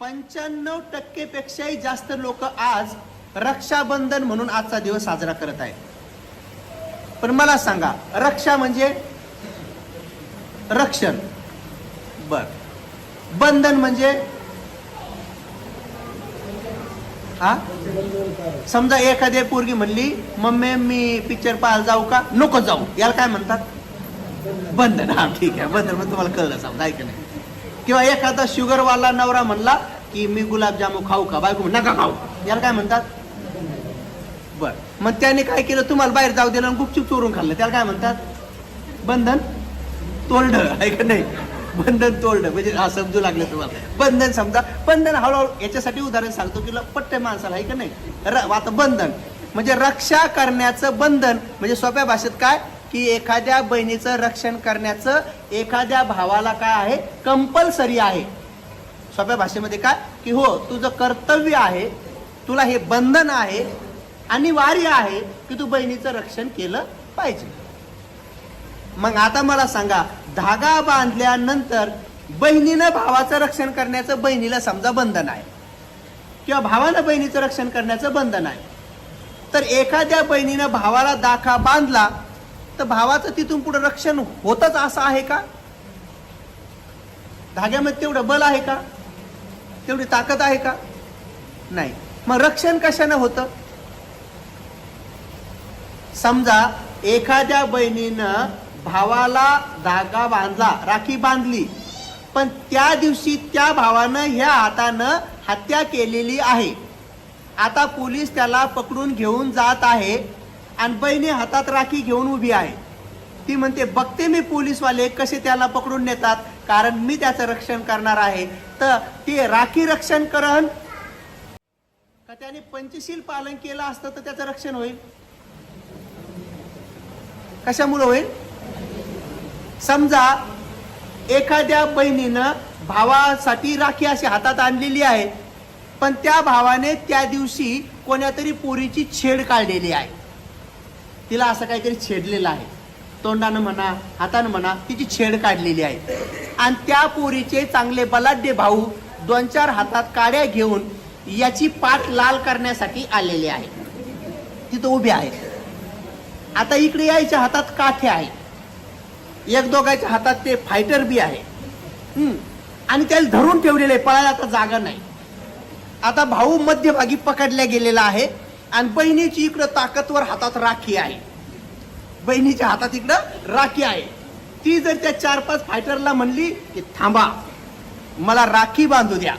पंच्याण्णव टक्के पेक्षाही जास्त लोक आज रक्षाबंधन म्हणून आजचा दिवस साजरा करत आहेत. पण मला सांगा रक्षा म्हणजे? रक्षण. बर. बंधन म्हणजे? हा? समजा एखादी पोरगी म्हणली मम्मी मी पिक्चर पाहायला जाऊ का? नको जाऊ. याला काय म्हणतात? बंधन. हा ठीक आहे. बंधन मग तुम्हाला कळलं समजा ऐक नाही. किंवा एखादा शुगरवाला नवरा म्हणला की मी गुलाबजामू खाऊ का? बायको नका खाऊ. याला काय म्हणतात? बर. मग त्याने काय केलं? तुम्हाला बाहेर जाऊ दिलं आणि गुपचूप चोरून खाल्लं. त्याला काय म्हणतात? बंधन तोलड आहे का नाही? बंधन तोलड म्हणजे हा समजू लागलं तुम्हाला. बंधन समजा. बंधन हळूहळू याच्यासाठी उदाहरण सांगतो की पट्टे माणसाला आहे का नाही? र- आता बंधन. म्हणजे रक्षा करण्याचं बंधन. म्हणजे सोप्या भाषेत काय? की एखाद्या बहिणीचं रक्षण करण्याचं एखाद्या भावाला काय आहे? कंपल्सरी आहे. सोप्या भाषेमध्ये काय? की हो तुझं कर्तव्य आहे तुला हे बंधन आहे अनिवार्य आहे की तू बहिणीचं रक्षण केलं पाहिजे. मग आता मला सांगा धागा बांधल्यानंतर बहिणीनं भावाचं रक्षण करण्याचं बहिणीला समजा बंधन आहे किंवा भावानं बहिणीचं रक्षण करण्याचं बंधन आहे तर एखाद्या बहिणीनं भावाला दाखा बांधला तर भावाचं तिथून पुढे रक्षण होतच असं आहे का? धाग्यामध्ये तेवढं बल आहे का? तेवढी ताकद आहे का? नाही. मग रक्षण कशानं होतं? समजा एखाद्या बहिणीनं भावाला धागा बांधला राखी बांधली पण त्या दिवशी त्या भावानं ह्या हातानं हत्या केलेली आहे. आता पोलीस त्याला पकडून घेऊन जात आहे. आणि बहिणी हातात राखी घेऊन उभी आहे. ती म्हणते बघते मी पोलीसवाले कसे त्याला पकडून नेतात कारण मी त्याचं रक्षण करणार आहे. तर ते राखी रक्षण करण का त्याने पंचशील पालन केलं असतं तर त्याचं रक्षण होईल? कशामुळे होईल? समजा एखाद्या बहिणीनं भावासाठी राखी अशी हातात आणलेली आहे पण त्या भावाने त्या दिवशी कोण्यातरी पोरीची छेड काढलेली आहे. तिला असं काहीतरी छेडलेलं आहे. तोंडानं म्हणा हातानं म्हणा तिची छेड काढलेली आहे. आणि त्या पोरीचे चांगले बलाढ्य भाऊ दोन चार हातात काड्या घेऊन याची पाठ लाल करण्यासाठी आलेले आहे तिथं उभे आहे आता इकडे यायच्या हातात काठे आहे एक दोघांच्या हातात ते फायटर बी आहे. आणि त्याला धरून ठेवलेले पळायला आता जागा नाही. आता भाऊ मध्यभागी पकडल्या गेलेला आहे. आणि बहिणीची इकडं ताकदवर हातात राखी आहे. बहिणीच्या हातात इकडं राखी आहे. ती जर त्या चार पाच फायटरला म्हणली की थांबा मला राखी बांधू द्या.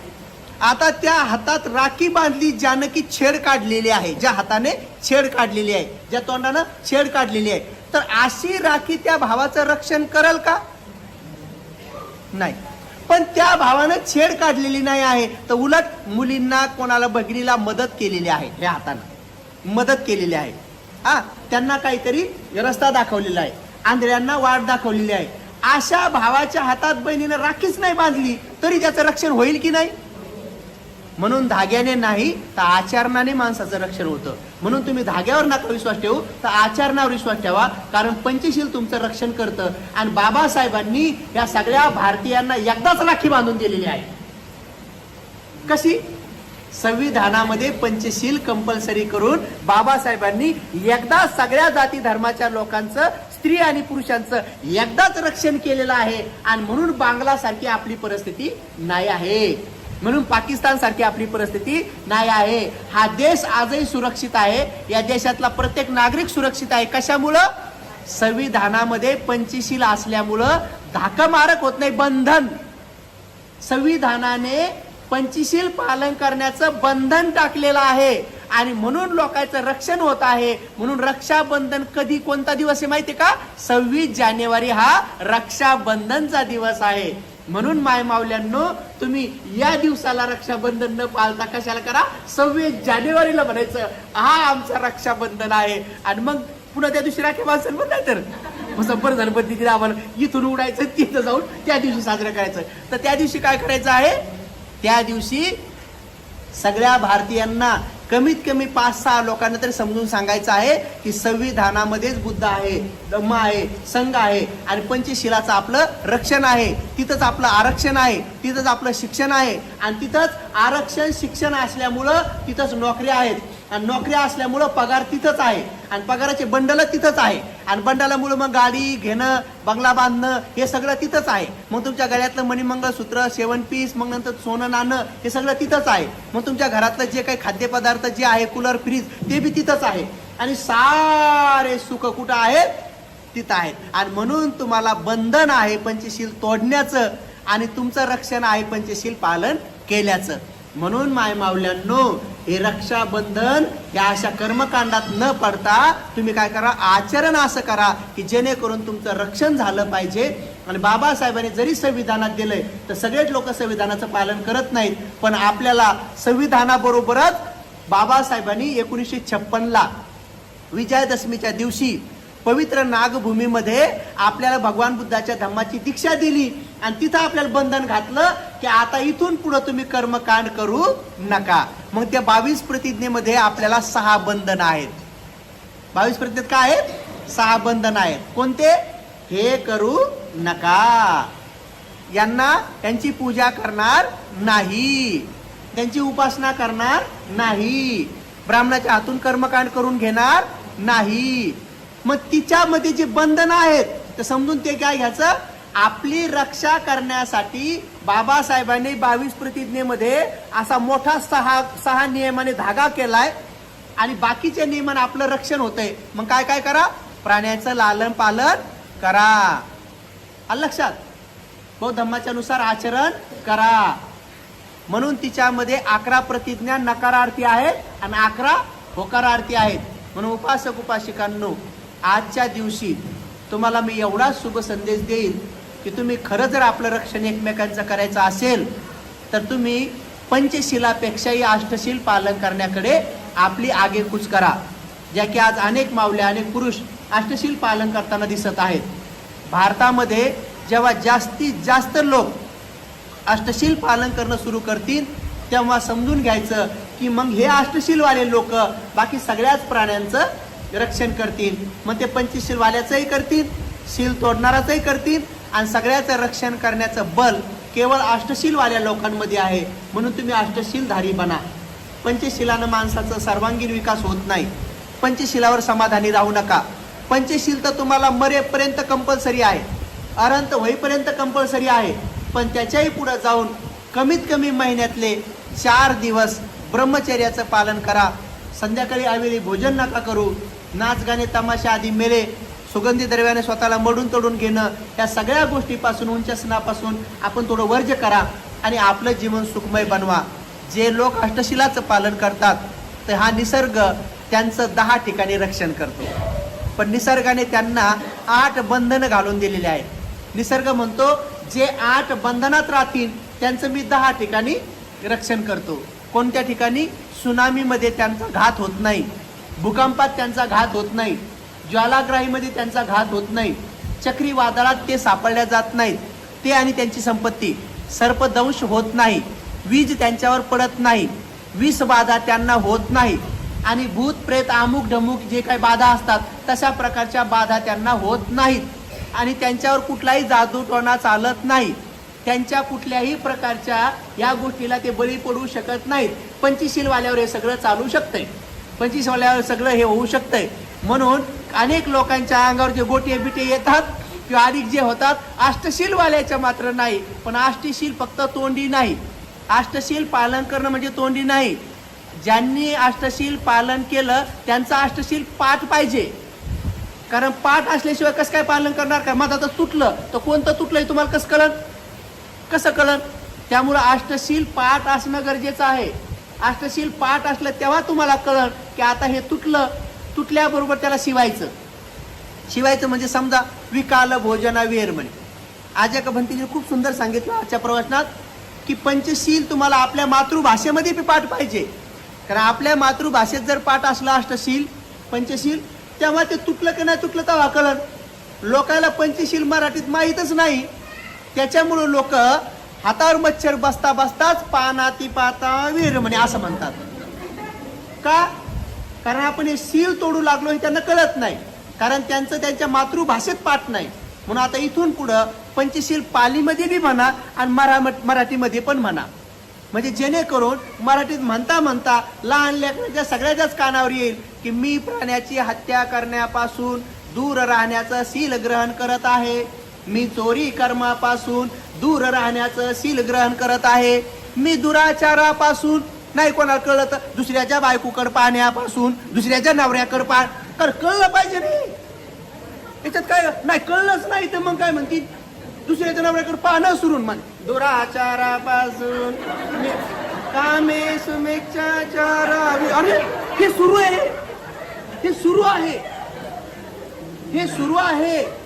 आता त्या हातात राखी बांधली ज्यानं की छेड काढलेली आहे ज्या हाताने छेड काढलेली आहे ज्या तोंडानं छेड काढलेली आहे. तर अशी राखी त्या भावाचं रक्षण करल का? नाही. पण त्या भावानं छेड काढलेली नाही आहे. तर उलट मुलींना कोणाला बहिणीला मदत केलेली आहे ह्या हातानं. मदत केलेली आहे. हा त्यांना काहीतरी रस्ता दाखवलेला आहे. आंधळ्यांना वाट दाखवलेली आहे. अशा भावाच्या हातात बहिणीनं राखीच नाही बांधली तरी त्याचं रक्षण होईल की नाही? म्हणून धाग्याने नाही तर आचरणाने माणसाचं रक्षण होतं. म्हणून तुम्ही धाग्यावर नका विश्वास ठेवू तर आचरणावर विश्वास ठेवा कारण पंचशील तुमचं रक्षण करतं. आणि बाबासाहेबांनी या सगळ्या भारतीयांना एकदाच राखी बांधून दिलेली आहे. कशी? संविधानामध्ये पंचशील कंपल्सरी करून बाबासाहेबांनी एकदा सगळ्या जाती धर्माच्या लोकांचं स्त्री आणि पुरुषांचं एकदाच रक्षण केलेलं आहे. आणि म्हणून बांगला सारखी आपली परिस्थिती नाही आहे. म्हणून पाकिस्तान सारखी आपली परिस्थिती नाही आहे. हा देश आजही सुरक्षित आहे. या देशातला प्रत्येक नागरिक सुरक्षित आहे. कशामुळं? संविधानामध्ये पंचशील असल्यामुळं धाकमारक होत नाही बंधन. संविधानाने पंचशील पालन करण्याचं बंधन टाकलेलं आहे. आणि म्हणून लोकांचं रक्षण होत आहे. म्हणून रक्षाबंधन कधी कोणता दिवस आहे माहिती का? सव्वीस जानेवारी हा रक्षाबंधनचा दिवस आहे. म्हणून माय मावल्यांनो तुम्ही या दिवसाला रक्षाबंधन न पाळता कशाला करा? सव्वीस जानेवारीला म्हणायचं हा आमचा रक्षाबंधन आहे. आणि मग पुन्हा त्या दिवशी राखी बांधसन पण नाही तर मग झालं पण तिथे आम्हाला इथून उडायचं तिथं जाऊन त्या दिवशी साजरं करायचं. तर त्या दिवशी काय करायचं आहे? त्या दिवशी सगळ्या भारतीयांना कमीत कमी पाच सहा लोकांना तरी समजून सांगायचं आहे की संविधानामध्येच बुद्ध आहे धम्म आहे संघ आहे आणि पंचशिलाचं आपलं रक्षण आहे. तिथंच आपलं आरक्षण आहे तिथंच आपलं शिक्षण आहे आणि तिथंच आरक्षण शिक्षण असल्यामुळं तिथंच नोकऱ्या आहेत. आणि नोकऱ्या असल्यामुळं पगार तिथंच आहे. आणि पगाराचे बंडल तिथंच आहे. आणि बंडलामुळे मग गाडी घेणं बंगला बांधणं हे सगळं तिथंच आहे. मग तुमच्या गळ्यातलं मणिमंगळसूत्र सेवन पीस मग नंतर सोनं नाणं हे सगळं तिथंच आहे. मग तुमच्या घरातलं जे काही खाद्यपदार्थ जे आहे कूलर फ्रीज ते बी तिथंच आहे. आणि सारे सुख कुठं आहेत? तिथं आहेत. आणि म्हणून तुम्हाला बंधन आहे पंचशील तोडण्याचं आणि तुमचं रक्षण आहे पंचशील पालन केल्याचं. म्हणून माय मावल्यांनो हे रक्षाबंधन या अशा कर्मकांडात न पडता तुम्ही काय करा आचरण असं करा की जेणेकरून तुमचं रक्षण झालं पाहिजे. आणि बाबासाहेबांनी जरी संविधानात दिलंय तर सगळेच लोक संविधानाचं पालन करत नाहीत. पण आपल्याला संविधानाबरोबरच बाबासाहेबांनी एकोणीसशे छप्पनला विजयादशमीच्या दिवशी पवित्र नागभूमीमध्ये आपल्याला भगवान बुद्धाच्या धम्माची दीक्षा दिली. आणि तिथं आपल्याला बंधन घातलं. की आता इथून पुढे तुम्ही कर्मकांड करू नका. मग त्या बावीस प्रतिज्ञेमध्ये आपल्याला सहा बंधन आहेत. बावीस प्रतिज्ञेत काय आहेत? सहा बंधन आहेत. कोणते? हे करू नका. यांना त्यांची पूजा करणार नाही. त्यांची उपासना करणार नाही. ब्राह्मणाच्या हातून कर्मकांड करून घेणार नाही. मग तिच्यामध्ये जे बंधन आहेत तर समजून ते काय घ्यायचं? आपली रक्षा करण्यासाठी बाबासाहेबांनी बावीस प्रतिज्ञेमध्ये असा मोठा सहा सहा नियमाने धागा केलाय. आणि बाकीच्या नियमाने आपलं रक्षण होतंय. मग काय काय करा? प्राण्याचं लालन पालन करा. आलं लक्षात? बौद्ध धम्माच्या नुसार आचरण करा. म्हणून तिच्यामध्ये अकरा प्रतिज्ञा नकारार्थी आहेत आणि अकरा होकारार्थी आहेत. म्हणून उपासक उपासिकांनो आजच्या दिवशी तुम्हाला मी एवढा शुभ संदेश देईन. की तुम्ही खरं जर आपलं रक्षण एकमेकांचं करायचं असेल तर तुम्ही पंचशिलापेक्षाही अष्टशील पालन करण्याकडे आपली आगेकूच करा ज्या की आज अनेक मावल्या अनेक पुरुष अष्टशील पालन करताना दिसत आहेत. भारतामध्ये जेव्हा जास्तीत जास्त लोक अष्टशील पालन करणं सुरू करतील तेव्हा समजून घ्यायचं की मग हे अष्टशीलवाले लोक बाकी सगळ्याच प्राण्यांचं रक्षण करतील. मग ते पंचशीलवाल्याचंही करतील शील तोडणाराचंही करतील आणि सगळ्याचं रक्षण करण्याचं बल केवळ अष्टशीलवाल्या लोकांमध्ये आहे. म्हणून तुम्ही अष्टशीलधारी बना. पंचशिलानं माणसाचा सर्वांगीण विकास होत नाही. पंचशिलावर समाधानी राहू नका. पंचशील तर तुम्हाला मरेपर्यंत कंपल्सरी आहे. अरंत होईपर्यंत कंपल्सरी आहे. पण त्याच्याही पुढं जाऊन कमीत कमी महिन्यातले चार दिवस ब्रह्मचर्याचं पालन करा. संध्याकाळी आवेळी भोजन नका करू. नाच गाणे तमाशा आधी मेले. सुगंधी द्रव्याने स्वतःला मडून तोडून घेणं या सगळ्या गोष्टीपासून उंचसनापासून आपण थोडं वर्ज करा आणि आपलं जीवन सुखमय बनवा. जे लोक अष्टशिलाचं पालन करतात तर हा निसर्ग त्यांचं दहा ठिकाणी रक्षण करतो. पण निसर्गाने त्यांना आठ बंधनं घालून दिलेली आहेत. निसर्ग म्हणतो जे आठ बंधनात राहतील त्यांचं मी दहा ठिकाणी रक्षण करतो. कोणत्या ठिकाणी? सुनामीमध्ये त्यांचा घात होत नाही. भूकंपात त्यांचा घात होत नाही. ज्वालाग्राहीमध्ये त्यांचा घात होत नाही. चक्रीवादळात ते सापडल्या जात नाहीत. ते आणि त्यांची संपत्ती सर्पदंश होत नाही. वीज त्यांच्यावर पडत नाही. विष बाधा त्यांना होत नाही. आणि भूत प्रेत अमुक ढमुक जे काही बाधा असतात तशा प्रकारच्या बाधा त्यांना होत नाहीत. आणि त्यांच्यावर कुठलाही जादूटोणा चालत नाही. त्यांच्या कुठल्याही प्रकारच्या या गोष्टीला ते बळी पडू शकत नाहीत. पंचशीलवाल्यावर हे सगळं चालू शकतंय. पंचवीसवाल्यावर सगळं हे होऊ शकतंय. म्हणून अनेक लोकांच्या अंगावर जे गोटे बिटे येतात किंवा अधिक जे होतात अष्टशीलवाल्याच्या मात्र नाही पण अष्टशील फक्त तोंडी नाही. अष्टशील पालन करणं म्हणजे तोंडी नाही. ज्यांनी अष्टशील पालन केलं त्यांचं अष्टशील पाठ पाहिजे. कारण पाठ असल्याशिवाय कसं काय पालन करणार? काय माझं आता तुटलं. तर कोणतं तुटलंय तुम्हाला कसं कळन? कसं कळन? त्यामुळं अष्टशील पाठ असणं गरजेचं आहे. अष्टशील पाठ असलं तेव्हा तुम्हाला कळल की आता हे तुटलं तुटल्याबरोबर त्याला शिवायचं. शिवायचं म्हणजे समजा विकाल भोजना वेर म्हणे आज एका भंतीने खूप सुंदर सांगितलं आजच्या प्रवचनात की पंचशील तुम्हाला आपल्या मातृभाषेमध्ये बी पाठ पाहिजे. कारण आपल्या मातृभाषेत जर पाठ असला अष्टशील पंचशील तेव्हा ते तुटलं की नाही तुटलं तेव्हा कळन लोकांना पंचशील मराठीत माहीतच नाही. त्याच्यामुळं लोक हातावर मच्छर बसता बसताच पानाती पाता वीर म्हणे असं म्हणतात. का? कारण आपण हे सील तोडू लागलो हे त्यांना कळत नाही. कारण त्यांचं त्यांच्या मातृभाषेत पाठ नाही. म्हणून आता इथून पुढं पंचशील पालीमध्ये बी म्हणा आणि मरा मराठीमध्ये पण म्हणा. म्हणजे जेणेकरून मराठीत म्हणता म्हणता लहान लेकरांच्या सगळ्याच्याच कानावर येईल की मी प्राण्याची हत्या करण्यापासून दूर राहण्याचं सील ग्रहण करत आहे. मी चोरी कर्मापासून दूर राहण्याचं सील ग्रहण करत आहे. मी दुराचारापासून नाही कोणाला कळलं तर दुसऱ्याच्या बायकोकडे पाहण्यापासून दुसऱ्याच्या नवऱ्याकडे पाह तर कळलं पाहिजे रे. याच्यात काय नाही कळलंच नाही तर मग काय म्हणती दुसऱ्याच्या नवऱ्याकडे पाहणं सुरून म्हण. दुराचारापासून कामे अरे हे सुरू आहे. हे सुरू आहे. हे सुरू आहे.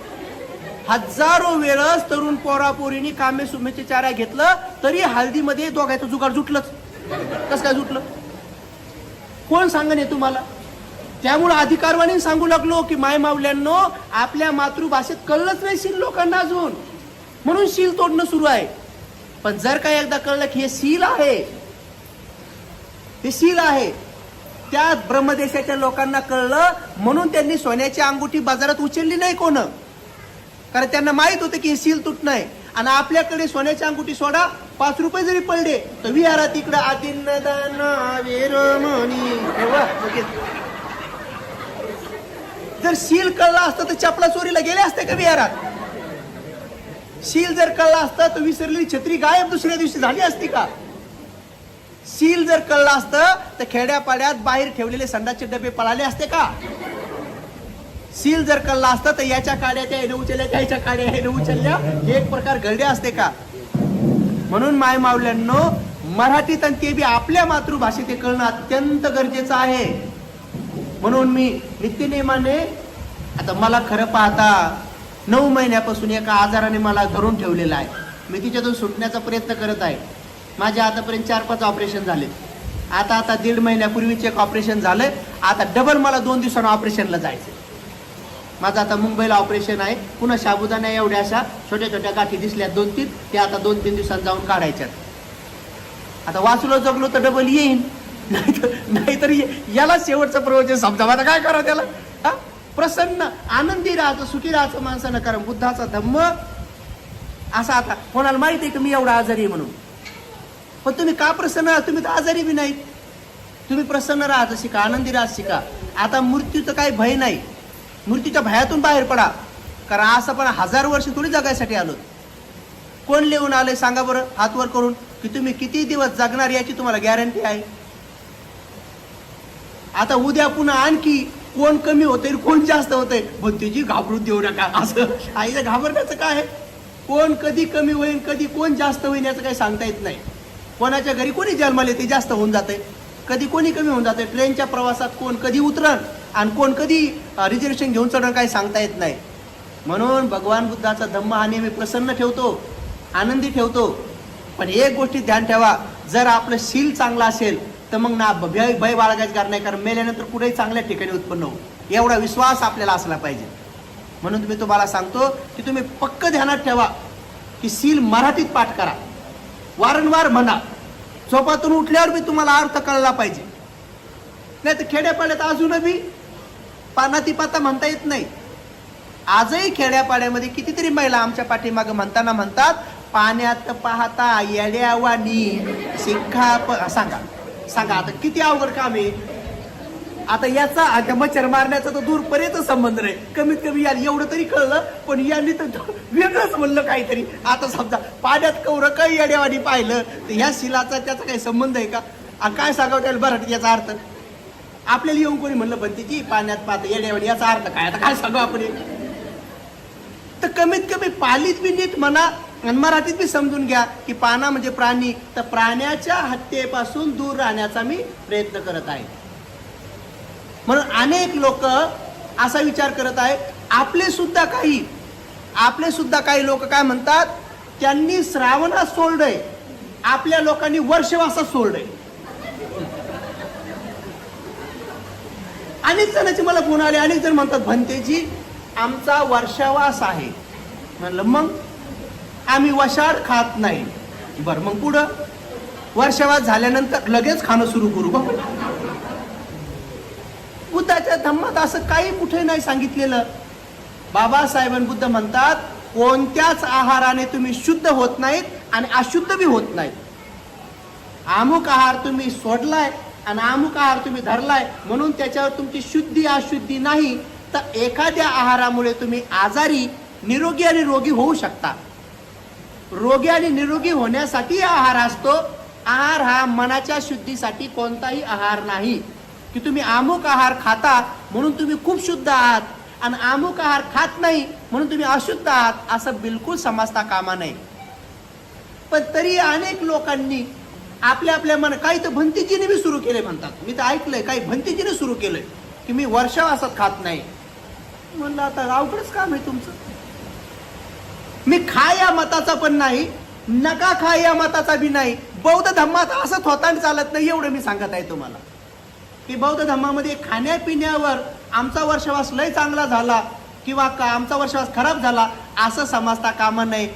हजारो वेळस तरुण पोरापोरीनी कामे सुमेचे चारा घेतलं तरी हळदीमध्ये दोघायचं जुगार जुटलंच. कसं काय जुटलं? कोण सांगणे तुम्हाला? त्यामुळे अधिकारवाणी सांगू लागलो की माय मावल्यांनो आपल्या मातृभाषेत कळलंच नाही शील लोकांना अजून. म्हणून शील तोडणं सुरू आहे. पण जर का एकदा कळलं की हे शील आहे हे शील आहे त्या ब्रह्मदेशाच्या लोकांना कळलं म्हणून त्यांनी सोन्याची अंगुठी बाजारात उचलली नाही कोण. कारण त्यांना माहीत होतं की हे सील तुटणं आणि आपल्याकडे सोन्याची अंगुठी सोडा पाच रुपये जरी पडले तर विहारात इकडं आदिन्न जर सील कळला असतं तर चपला चोरीला गेले असते का विहारात? सील जर कळला असता तर विसरलेली छत्री गायब दुसऱ्या दिवशी झाली असती का? सील जर कळलं असतं तर खेड्यापाड्यात बाहेर ठेवलेले संडाचे डबे पळाले असते का? सील जर कल्ला असतं तर याच्या काड्या त्या याने उचलल्या त्याच्या काड्या याने उचलल्या. हे एक प्रकार घडले असते का? म्हणून माय मावल्यांनो मराठीत आणि ते बी आपल्या मातृभाषेत हे कळणं अत्यंत गरजेचं आहे. म्हणून मी नित्यनेमाने आता मला खरं पाहता नऊ महिन्यापासून एका आजाराने मला धरून ठेवलेला आहे. मी तिच्यातून सुटण्याचा प्रयत्न करत आहे. माझे आतापर्यंत चार पाच ऑपरेशन झाले. आता आता दीड महिन्यापूर्वीच एक ऑपरेशन झालं आता डबल मला दोन दिवसानं ऑपरेशनला जायचं माझं आता मुंबईला ऑपरेशन आहे. पुन्हा साबुदाणा एवढ्या अशा छोट्या छोट्या गाठी दिसल्या दोन तीन. ते आता दोन तीन दिवसात जाऊन काढायच्यात. आता वाचलो जगलो तर डबल येईन. नाहीतर नाहीतर याला शेवटचं प्रवचन समजा आता काय करा त्याला? हा? प्रसन्न आनंदी राहायचं सुखी राहायचं माणसानं. कारण बुद्धाचा धम्म असा आता कोणाला माहिती आहे की मी एवढा आजारी आहे म्हणून? पण तुम्ही का प्रसन्न आहात? तुम्ही तर आजारी बी नाही तुम्ही प्रसन्न राहायचं शिका आनंदी राहत शिका आता मृत्यूचं काही भय नाही. मृत्यूच्या भयातून बाहेर पडा. कारण असं पण हजार वर्ष थोडी जगायसाठी आलो कोण लिहून आले सांगा बरं हातवर करून की तुम्ही किती दिवस जगणार याची तुम्हाला गॅरंटी आहे? आता उद्या पुन्हा आणखी कोण कमी होते कोण जास्त होते पण त्याची घाबरून देऊ नका. असं आईला घाबरण्याचं काय आहे? कोण कधी कमी होईल कधी कोण जास्त होईल याचं काही सांगता येत नाही. कोणाच्या घरी कोणी जन्माले ते जास्त होऊन जाते कधी कोणी कमी होऊन जाते ट्रेनच्या प्रवासात कोण कधी उतरण आणि कोण कधी रिझर्वेशन घेऊन चढण काही सांगता येत नाही. म्हणून भगवान बुद्धाचा धम्म हा नेहमी प्रसन्न ठेवतो आनंदी ठेवतो. पण एक गोष्टी ध्यान ठेवा जर आपलं शील चांगलं असेल तर मग ना भय भय बाळगायचं कारण नाही कारण मेल्यानंतर कुठेही चांगल्या ठिकाणी उत्पन्न होऊ. एवढा विश्वास आपल्याला असला पाहिजे. म्हणून मी तुम्हाला सांगतो की तुम्ही पक्क ध्यानात ठेवा की सील मराठीत पाठ करा. वारंवार म्हणा. झोपातून उठल्यावर बी तुम्हाला अर्थ कळला पाहिजे. नाही तर खेड्यापाड्यात अजूनही बी म्हणता येत नाही. आजही खेड्यापाड्यामध्ये कितीतरी महिला आमच्या पाठीमागं म्हणताना म्हणतात पाण्यात पाहता येड्यावाणी शिखा प सांगा. सांगा आता किती अवघड काम आहे. आता याचा आता मच्छर मारण्याचा तर दूरपर्यंत संबंध नाही. कमीत कमी याला एवढं तरी कळलं पण यांनी तर वेगळंच म्हणलं काहीतरी. आता समजा पाण्यात कवरं काही येड्यावाणी पाहिलं तर ह्या शिलाचा त्याचा काही संबंध आहे का? आणि काय सांगावं त्याला? बरं याचा अर्थ आपल्याला येऊन कोणी म्हणलं पण तिची पाण्यात पाहतं येड्यावर याचा अर्थ काय? आता काय सांगू आपण तर कमीत कमी पालीत बी नीट म्हणा आणि मराठीत बी समजून घ्या की पाना म्हणजे प्राणी. तर प्राण्याच्या हत्येपासून दूर राहण्याचा मी प्रयत्न करत आहे. म्हणून अनेक लोक असा विचार करत आहे आपले सुद्धा काही आपले सुद्धा काही लोक काय म्हणतात? त्यांनी श्रावणात सोडलंय. आपल्या लोकांनी वर्षवासात सोडलंय. अनेक जणांचे मला फोन आले अनेक जण म्हणतात भंतेजी आमचा वर्षावास आहे. म्हणलं मग? आम्ही वशाड खात नाही. बरं मग पुढं? वर्षावास झाल्यानंतर लगेच खाणं सुरू करू बघ. धम्मात असं काही कुठे नाही सांगितलेलं. बाबासाहेबां बुद्ध म्हणतात कोणत्याच आहाराने तुम्ही शुद्ध होत नाहीत आणि अशुद्ध बी होत नाहीत. अमुक आहार तुम्ही सोडलाय आणि अमुक आहार तुम्ही धरलाय म्हणून त्याच्यावर तुमची शुद्धी अशुद्धी नाही तर एखाद्या आहारामुळे तुम्ही आजारी निरोगी आणि रोगी होऊ शकता. रोगी आणि निरोगी होण्यासाठी आहार असतो. आहार हा मनाच्या शुद्धीसाठी कोणताही आहार नाही. की तुम्ही अमुक आहार खाता म्हणून तुम्ही खूप शुद्ध आहात आणि अमुक आहार खात नाही म्हणून तुम्ही अशुद्ध आहात असं बिलकुल समजता कामा नाही पण तरी अनेक लोकांनी आपल्या आपल्या मन काही तर भंतीजीने बी सुरू केले म्हणतात. मी तर ऐकलंय काही भंतीजीने सुरू केलंय की मी वर्षावासात खात नाही. म्हणलं आता अवघडच काम आहे तुमचं. मी खा या मताचा पण नाही नका खा या मताचा बी नाही. बौद्ध धम्मात असं थोतांड चालत नाही एवढं मी सांगत आहे तुम्हाला. की बौद्ध धर्मामध्ये खाण्यापिण्यावर आमचा वर्षवास लय चांगला झाला किंवा का आमचा वर्षवास खराब झाला असं समजता कामा नये.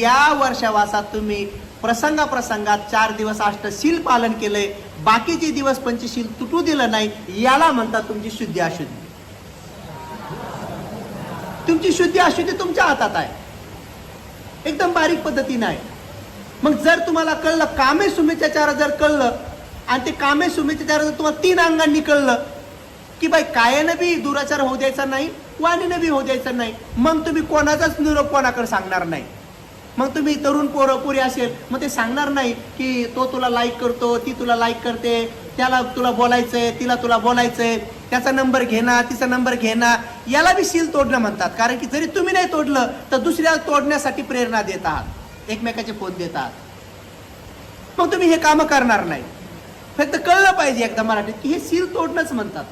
या वर्षवासात तुम्ही प्रसंगाप्रसंगात चार दिवस अष्टशील पालन केलंय. बाकीचे दिवस पंचशील तुटू दिलं नाही याला म्हणतात तुमची शुद्धी अशुद्धी. तुमची शुद्धी अशुद्धी तुमच्या हातात आहे. एकदम बारीक पद्धतीने आहे. मग जर तुम्हाला कळलं कामे सुमेच्याचार जर कळलं आणि ते कामे सुमेच्याचार जर तुम्हाला तीन अंगांनी कळलं की बाई कायानं बी दुराचार होऊ द्यायचा नाही वाणीनं बी होऊ द्यायचा नाही मग तुम्ही कोणाचाच निरोप कोणाकडे सांगणार नाही. मग तुम्ही तरुण पोरं पुरी असेल मग ते सांगणार नाही की तो तुला लाईक करतो ती तुला लाईक करते. त्याला तुला बोलायचंय तिला तुला बोलायचंय. त्याचा नंबर घेणं तिचा नंबर घेणं याला बी सील तोडणं म्हणतात. कारण की जरी तुम्ही नाही तोडलं तर दुसऱ्याला तोडण्यासाठी प्रेरणा देत आहात. एकमेकाचे फोन देत आहात. मग तुम्ही हे कामं करणार नाही. फक्त कळलं पाहिजे एकदा मराठीत की हे सील तोडणंच म्हणतात.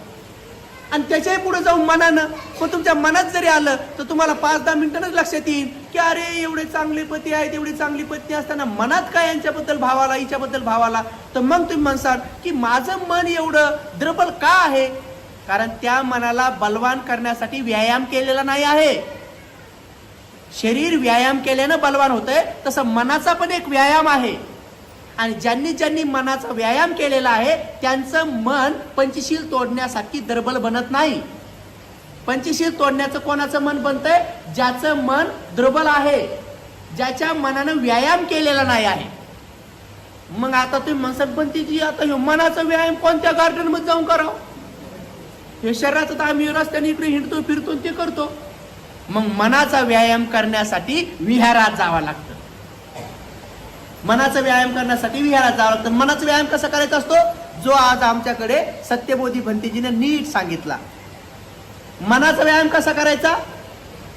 आणि त्याच्याही पुढे जाऊन मनानं पण तुमच्या मनात जरी आलं तर तुम्हाला पाच दहा मिनिटांच लक्षात येईल की अरे एवढे चांगले पती आहेत एवढी चांगली पत्नी असताना मनात काय यांच्याबद्दल भावाला हिच्याबद्दल भावाला तर मग तुम्ही म्हणसाल की माझं मन एवढं द्रबल का आहे? कारण त्या मनाला बलवान करण्यासाठी व्यायाम केलेला नाही आहे. शरीर व्यायाम केल्यानं बलवान होतंय तसं मनाचा पण एक व्यायाम आहे. आणि ज्यांनी ज्यांनी मनाचा व्यायाम केलेला आहे त्यांचं मन पंचशील तोडण्यासाठी दर्बल बनत नाही. पंचशील तोडण्याचं कोणाचं मन बनतंय? ज्याचं मन दुर्बल आहे ज्याच्या मनानं व्यायाम केलेला नाही आहे. मग आता तुम्ही म्हणसाल बनती आता मनाचा व्यायाम कोणत्या गार्डनमध्ये जाऊन करावं? हे शरीराचं तर आम्ही रस्त्याने इकडे हिंडतो फिरतो ते करतो. मग मनाचा व्यायाम करण्यासाठी विहारात जावं लागतं. मनाचा व्यायाम करण्यासाठी विहारात जावं लागतं. मनाचा व्यायाम कसा करायचा असतो? जो आज आमच्याकडे सत्यबोधी भंतीजीने नीट सांगितला. मनाचा व्यायाम कसा करायचा?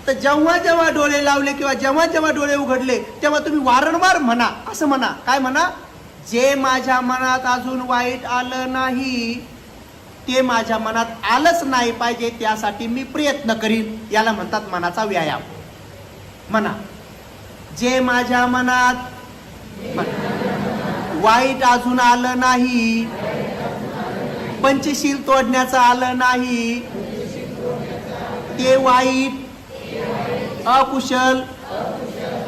तर जेव्हा जेव्हा डोळे लावले किंवा जेव्हा जेव्हा डोळे उघडले तेव्हा तुम्ही वारंवार म्हणा असं म्हणा. काय म्हणा? जे माझ्या मनात अजून वाईट आलं नाही ते माझ्या मनात आलंच नाही पाहिजे त्यासाठी मी प्रयत्न करीन. याला म्हणतात मनाचा व्यायाम. म्हणा. जे माझ्या मनात वाईट अजून आलं नाही. पंचशील तोडण्याचं आलं नाही. ते वाईट अकुशल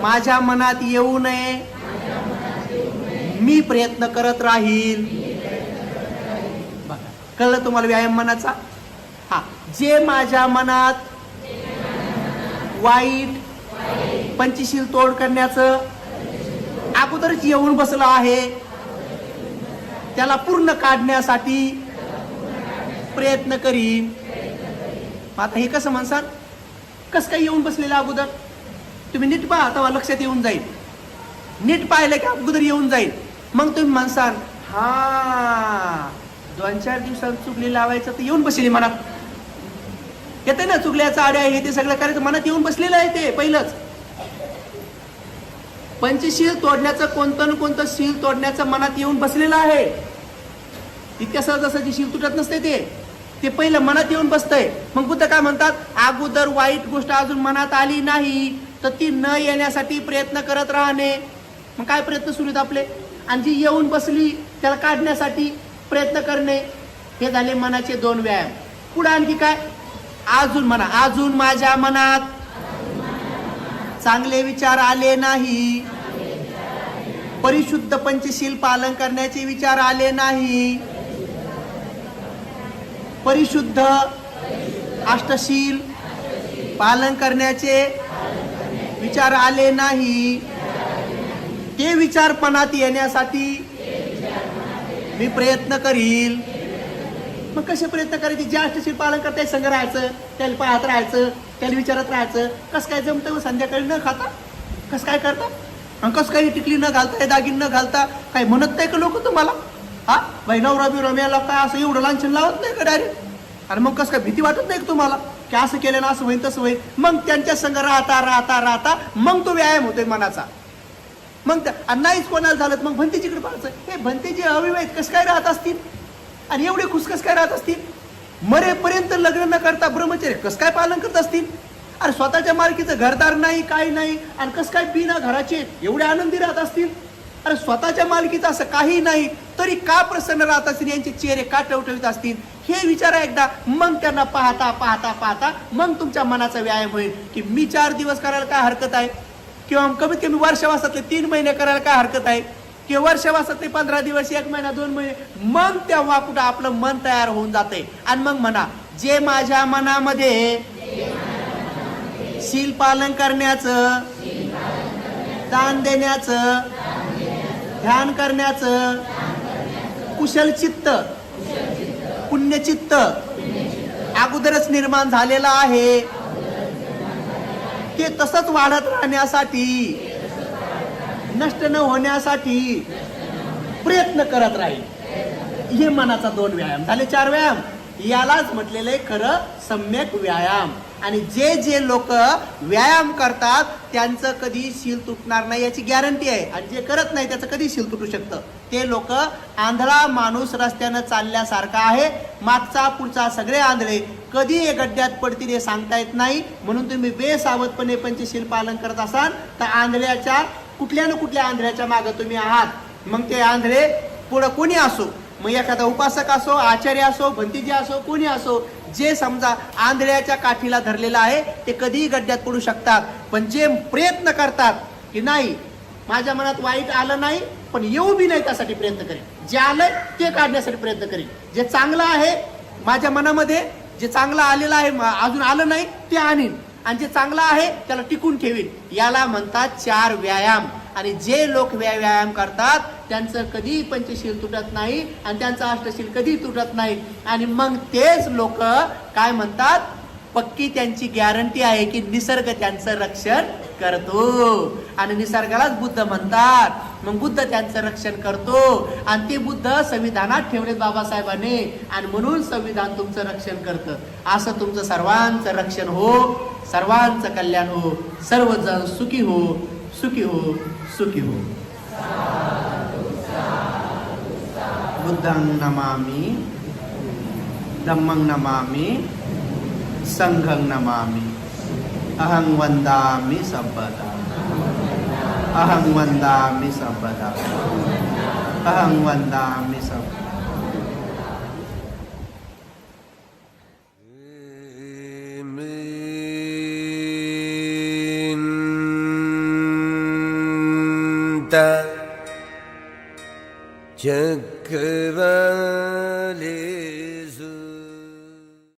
माझ्या मनात येऊ नये. मी प्रयत्न करत राहील. कळलं तुम्हाला व्यायाम मनाचा? हा. जे माझ्या मनात वाईट पंचशील तोड करण्याचं अगोदरच येऊन बसलं आहे. त्याला पूर्ण काढण्यासाठी प्रयत्न करीन. आता हे कसं म्हणसाल कसं काय येऊन बसलेलं अगोदर? तुम्ही नीट पहा तेव्हा लक्षात येऊन जाईल. नीट पाहिलं की अगोदर येऊन जाईल. मग तुम्ही म्हणसाल हा दोन चार दिवसात चुकली लावायचं तर येऊन बसली मनात येते ना चुगल्याचा आड्या हे ते सगळं करायचं मनात येऊन बसलेलं आहे ते पहिलंच. पंचशील तोडण्याचं कोणतं ना कोणतं शील तोडण्याचं मनात येऊन बसलेलं आहे. इतक्या सहजासहजी शील तुटत नसते ते ते पहिलं मनात येऊन बसतंय. मग बुद्ध काय म्हणतात? अगोदर वाईट गोष्ट अजून मनात आली नाही तर ती न येण्यासाठी प्रयत्न करत राहणे. मग काय प्रयत्न सुरू आहेत आपले? आणि जी येऊन बसली त्याला काढण्यासाठी प्रयत्न करणे. हे झाले मनाचे दोन व्यायाम. पुढे आणखी काय? अजून म्हणा. अजून माझ्या मनात चांगले विचार आले नाही. परिशुद्ध पंचशील पालन करण्याचे विचार आले नाही. परिशुद्ध अष्टशील पालन करण्याचे विचार आले नाही. ते विचारपणात येण्यासाठी मी प्रयत्न करील. मग कसे प्रयत्न करायचे? जे अष्टशील पालन करता संघ राहायचं त्याला पाहत राहायचं त्याला विचारत राहायचं. कसं काय जमतं? संध्याकाळी न खाता कसं काय करता? आणि कसं काही टिकली न घालता हे दागिन न घालता काय म्हणत नाही का लोक तुम्हाला? हा? बाई नवरा बिवरा मिळाला काय असं एवढं लांछन लावत नाही का डायरेक्ट आणि मग कसं काय भीती वाटत नाही का तुम्हाला? की असं केलं ना असं होईल तसं होईल. मग त्यांच्या संघ राहता राहता राहता मग तो व्यायाम होतोय मनाचा. मग त्या- नाहीच कोणाला झालं मग भंतीजीकडे पाहायचं. हे भंतेजी अविवाहित कसं काय राहत असतील? आणि एवढे खुसखस काय राहत असतील? मरेपर्यंत लग्न न करता ब्रह्मचर्य कसं काय पालन करत असतील? अरे स्वतःच्या मालकीचं घरदार नाही काही नाही आणि कसं काय बिना घराचे एवढे आनंदी राहत असतील? अरे स्वतःच्या मालकीचं असं काही नाही तरी का प्रसन्न राहत असतील? यांचे चेहरे का टवटवीत असतील? हे विचारा एकदा. मग त्यांना पाहता पाहता पाहता मग तुमच्या मनाचा व्यायाम होईल की मी चार दिवस करायला काय हरकत आहे? किंवा कमीत कमी वर्षवासातले तीन महिने करायला काय हरकत आहे? किंवा वर्षवासातले पंधरा दिवस एक महिना दोन महिने मग तेव्हा कुठं आपलं मन तयार होऊन जाते. आणि मग म्हणा जे माझ्या मनामध्ये शील पालन करण्याचं दान देण्याचं ध्यान करण्याचं कुशल चित्त पुण्यचित्त अगोदरच निर्माण झालेलं आहे. ते तसंच वाढत राहण्यासाठी नष्ट न होण्यासाठी प्रयत्न करत राहील. हे मनाचा दोन व्यायाम. झाले चार व्यायाम? यालाच म्हटलेलं आहे खरं सम्यक व्यायाम. आणि जे जे लोक व्यायाम करतात त्यांचं कधी शील तुटणार नाही याची गॅरंटी आहे. आणि जे करत नाही त्याचं कधी शील तुटू शकतं? ते लोक आंधळा माणूस रस्त्यानं चालल्यासारखा आहे. मागचा पुढचा सगळे आंधळे. कधी हे गड्ड्यात पडतील हे सांगता येत नाही. म्हणून तुम्ही बेसावधपणे पंचशील पालन करत असाल तर आंधळ्याच्या कुठल्या ना कुठल्या आंधळ्याच्या मागं तुम्ही आहात. मग ते आंधळे पुढं कोणी असो? मग एखादा उपासक असो आचार्य असो भंतीजी असो कोणी असो जे समजा आंधळ्याच्या काठीला धरलेलं आहे ते कधीही गड्ड्यात पडू शकतात. पण जे प्रयत्न करतात की नाही माझ्या मनात वाईट आलं नाही पण येऊ बी नाही त्यासाठी प्रयत्न करेन. जे आलंय ते काढण्यासाठी प्रयत्न करेन. जे चांगलं आहे माझ्या मनामध्ये जे चांगलं आलेलं आहे अजून आलं नाही ते आणीन. आणि जे चांगलं आहे त्याला टिकून ठेवीन. याला म्हणतात चार व्यायाम. आणि जे लोक व्या- व्यायाम करतात त्यांचं कधीही पंचशील तुटत नाही आणि त्यांचं अष्टशील कधी तुटत नाही. आणि मग तेच लोक काय म्हणतात? पक्की त्यांची गॅरंटी आहे की निसर्ग त्यांचं रक्षण करतो. आणि निसर्गालाच बुद्ध म्हणतात. मग बुद्ध त्यांचं रक्षण करतो. आणि ते बुद्ध संविधानात ठेवलेत बाबासाहेबांनी. आणि म्हणून संविधान तुमचं रक्षण करतं. असं तुमचं सर्वांचं रक्षण हो सर्वांचं कल्याण हो. सर्वजण सुखी हो सुखी हो सुखी हो. Budang namami, Dhammang namami, Sanggang namami. Ahang wandami sabbada. Ahang wandami sabbada. Ahang wandami sabbada. जग كذلك